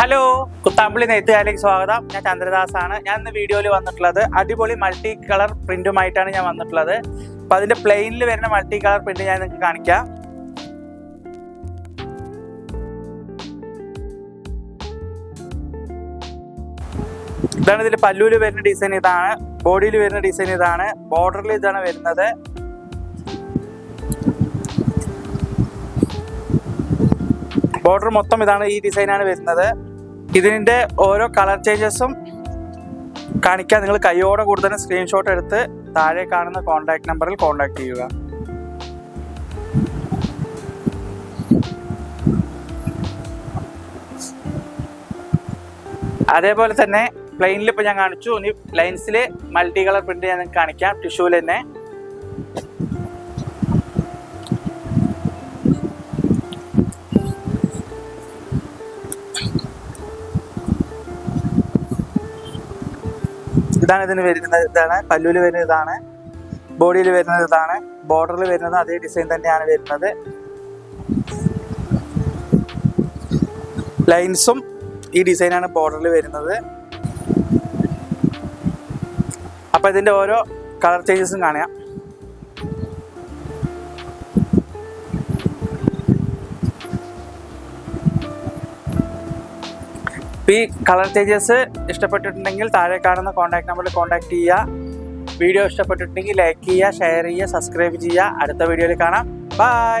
Hello Kuthampully നെയ്ത്തുകാരിലേക്ക് സ്വാഗതം. ഞാൻ ചന്ദ്രദാസ് ആണ് ഞാൻ ഇന്ന് വീഡിയോയിൽ വന്നിട്ടുള്ളത് അടിപൊളി മൾട്ടി കളർ പ്രിന്റുമായിട്ടാണ് ഞാൻ വന്നിട്ടുള്ളത്. അപ്പൊ അതിന്റെ പ്ലെയിനിൽ വരുന്ന മൾട്ടി കളർ പ്രിന്റ് ഞാൻ നിങ്ങൾക്ക് കാണിക്കാം. ഇതാണ് ഇതിൽ പല്ലൂൽ വരുന്ന ഡിസൈൻ ഇതാണ്. ബോഡിയിൽ വരുന്ന ഡിസൈൻ ഇതാണ്. ബോർഡറിൽ ഇതാണ് വരുന്നത്. ബോർഡർ മൊത്തം ഇതാണ് ഈ ഡിസൈനാണ് വരുന്നത്. ഇതിന്റെ ഓരോ കളർ ചേഞ്ചസും കാണിക്കാൻ നിങ്ങൾ കൈയോടെ കൂടുതൽ സ്ക്രീൻഷോട്ട് എടുത്ത് താഴെ കാണുന്ന കോൺടാക്ട് നമ്പറിൽ കോൺടാക്ട് ചെയ്യുക. അതേപോലെ തന്നെ പ്ലെയിനിൽ ഇപ്പൊ ഞാൻ കാണിച്ചു. ഇനി ലൈൻസിൽ മൾട്ടി കളർ പ്രിന്റ് ഞാൻ കാണിക്കാം. ടിഷ്യൂവിൽ തന്നെ. ഇതാണ് ഇതിന് വരുന്നത് ഇതാണ് പല്ലുവിൽ വരുന്ന ഇതാണ് ബോഡിയിൽ വരുന്നത് ഇതാണ് ബോർഡറിൽ വരുന്നത് അതേ ഡിസൈൻ തന്നെയാണ് വരുന്നത്. ലൈൻസും ഈ ഡിസൈനാണ് ബോർഡറിൽ വരുന്നത്. അപ്പൊ ഇതിന്റെ ഓരോ കളർ ചേഞ്ചസും കാണാം. ഇപ്പൊ ഈ കളർ ചേഞ്ചസ് ഇഷ്ടപ്പെട്ടിട്ടുണ്ടെങ്കിൽ താഴെ കാണുന്ന കോൺടാക്ട് നമ്പറിൽ കോൺടാക്ട് ചെയ്യുക. വീഡിയോ ഇഷ്ടപ്പെട്ടിട്ടുണ്ടെങ്കിൽ ലൈക്ക് ചെയ്യുക ഷെയർ ചെയ്യുക സബ്സ്ക്രൈബ് ചെയ്യുക. അടുത്ത വീഡിയോയിൽ കാണാം. ബൈ